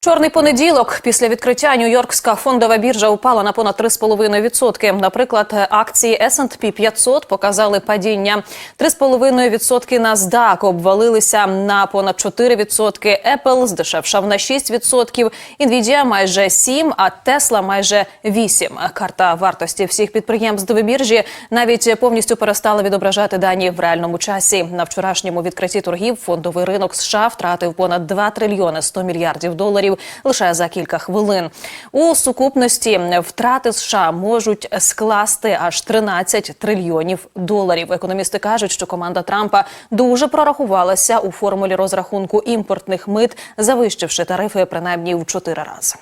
Чорний понеділок після відкриття Нью-Йоркська фондова біржа упала на понад 3,5%. Наприклад, акції S&P 500 показали падіння. 3,5% NASDAQ обвалилися на понад 4%. Apple здешевшав на 6%. Nvidia майже 7%, а Tesla майже 8%. Карта вартості всіх підприємств біржі навіть повністю перестала відображати дані в реальному часі. На вчорашньому відкритті торгів фондовий ринок США втратив понад 2 трильйони 100 мільярдів доларів лише за кілька хвилин. У сукупності втрати США можуть скласти аж 13 трильйонів доларів. Економісти кажуть, що команда Трампа дуже прорахувалася у формулі розрахунку імпортних мит, завищивши тарифи принаймні в чотири рази.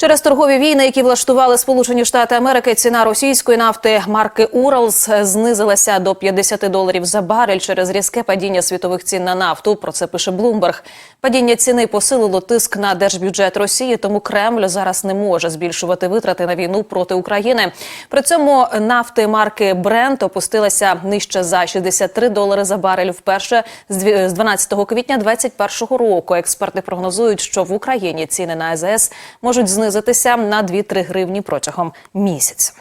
Через торгові війни, які влаштували Сполучені Штати Америки, ціна російської нафти марки Уралс знизилася до 50 доларів за барель через різке падіння світових цін на нафту. Про це пише Блумберг. Падіння ціни посилило тиск на держбюджет Росії, тому Кремль зараз не може збільшувати витрати на війну проти України. При цьому нафти марки Брент опустилася нижче за 63 долари за барель вперше з 12 квітня 2021 року. Експерти прогнозують, що в Україні ціни на АЗС можуть знизитися знизитися на 2-3 гривні протягом місяця.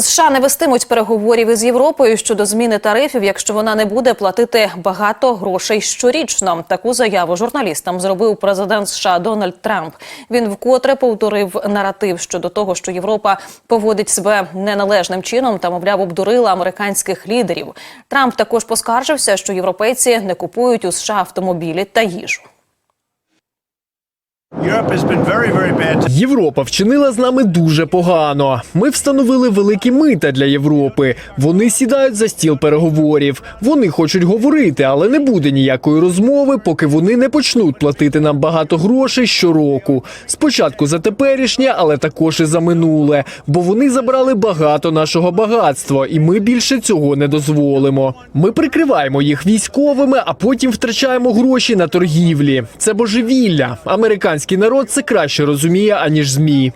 США не вестимуть переговорів із Європою щодо зміни тарифів, якщо вона не буде платити багато грошей щорічно. Таку заяву журналістам зробив президент США Дональд Трамп. Він вкотре повторив наратив щодо того, що Європа поводить себе неналежним чином та, мовляв, обдурила американських лідерів. Трамп також поскаржився, що європейці не купують у США автомобілі та їжу. Європа вчинила з нами дуже погано. Ми встановили великі мита для Європи. Вони сідають за стіл переговорів. Вони хочуть говорити, але не буде ніякої розмови, поки вони не почнуть платити нам багато грошей щороку. Спочатку за теперішнє, але також і за минуле. Бо вони забрали багато нашого багатства, і ми більше цього не дозволимо. Ми прикриваємо їх військовими, а потім втрачаємо гроші на торгівлі. Це божевілля. Американський народ це краще розуміє, аніж ЗМІ.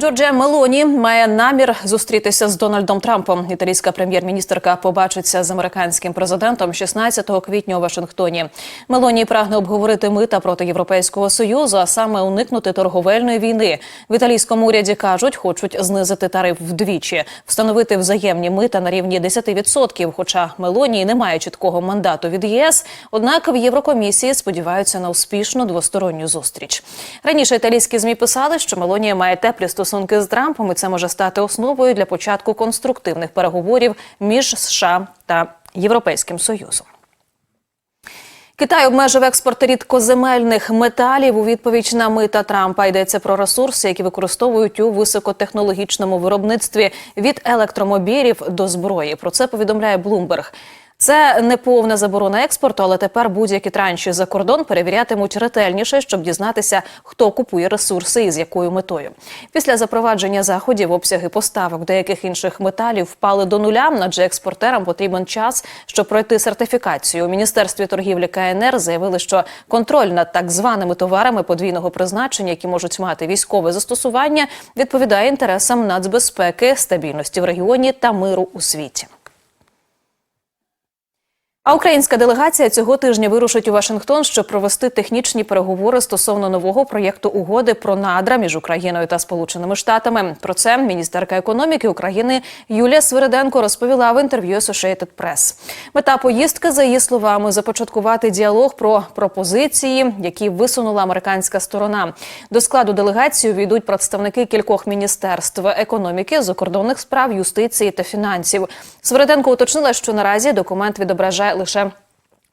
Джорджія Мелоні має намір зустрітися з Дональдом Трампом. Італійська прем'єр-міністерка побачиться з американським президентом 16 квітня у Вашингтоні. Мелоні прагне обговорити мита проти Європейського союзу, а саме уникнути торговельної війни. В італійському уряді кажуть, хочуть знизити тариф вдвічі, встановити взаємні мита на рівні 10%. Хоча Мелоні не має чіткого мандату від ЄС. Однак в Єврокомісії сподіваються на успішну двосторонню зустріч. Раніше італійські змі писали, що Мелонія має теплі стосунки стосунки з Трампом, і це може стати основою для початку конструктивних переговорів між США та Європейським Союзом. Китай обмежив експорт рідкоземельних металів у відповідь на мита Трампа. Йдеться про ресурси, які використовують у високотехнологічному виробництві від електромобілів до зброї. Про це повідомляє Блумберг. Це не повна заборона експорту, але тепер будь-які транші за кордон перевірятимуть ретельніше, щоб дізнатися, хто купує ресурси і з якою метою. Після запровадження заходів обсяги поставок деяких інших металів впали до нуля, адже експортерам потрібен час, щоб пройти сертифікацію. У міністерстві торгівлі КНР заявили, що контроль над так званими товарами подвійного призначення, які можуть мати військове застосування, відповідає інтересам нацбезпеки, стабільності в регіоні та миру у світі. А українська делегація цього тижня вирушить у Вашингтон, щоб провести технічні переговори стосовно нового проєкту угоди про надра між Україною та Сполученими Штатами. Про це міністерка економіки України Юлія Свириденко розповіла в інтерв'ю Associated Press. Мета поїздки, за її словами, започаткувати діалог про пропозиції, які висунула американська сторона. До складу делегації увійдуть представники кількох міністерств економіки, закордонних справ, юстиції та фінансів. Свириденко уточнила, що наразі документ відображає лише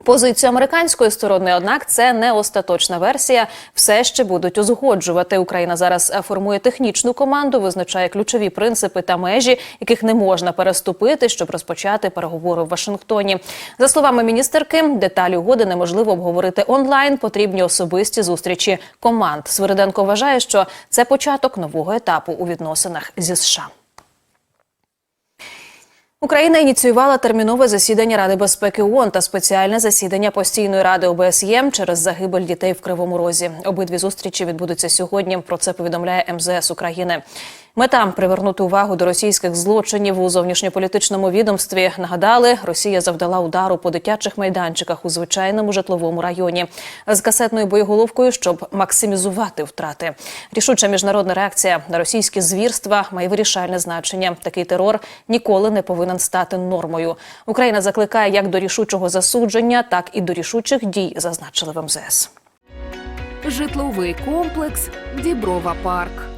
позицію американської сторони. Однак це не остаточна версія. Все ще будуть узгоджувати. Україна зараз формує технічну команду, визначає ключові принципи та межі, яких не можна переступити, щоб розпочати переговори в Вашингтоні. За словами міністерки, деталі угоди неможливо обговорити онлайн. Потрібні особисті зустрічі команд. Свириденко вважає, що це початок нового етапу у відносинах зі США. Україна ініціювала термінове засідання Ради безпеки ООН та спеціальне засідання постійної ради ОБСЄ через загибель дітей в Кривому Розі. Обидві зустрічі відбудуться сьогодні. Про це повідомляє МЗС України. Мета привернути увагу до російських злочинів у зовнішньополітичному відомстві. Нагадали, Росія завдала удару по дитячих майданчиках у звичайному житловому районі з касетною боєголовкою, щоб максимізувати втрати. Рішуча міжнародна реакція на російські звірства має вирішальне значення. Такий терор ніколи не повинен стати нормою. Україна закликає як до рішучого засудження, так і до рішучих дій, зазначили в МЗС. Житловий комплекс Діброва Парк.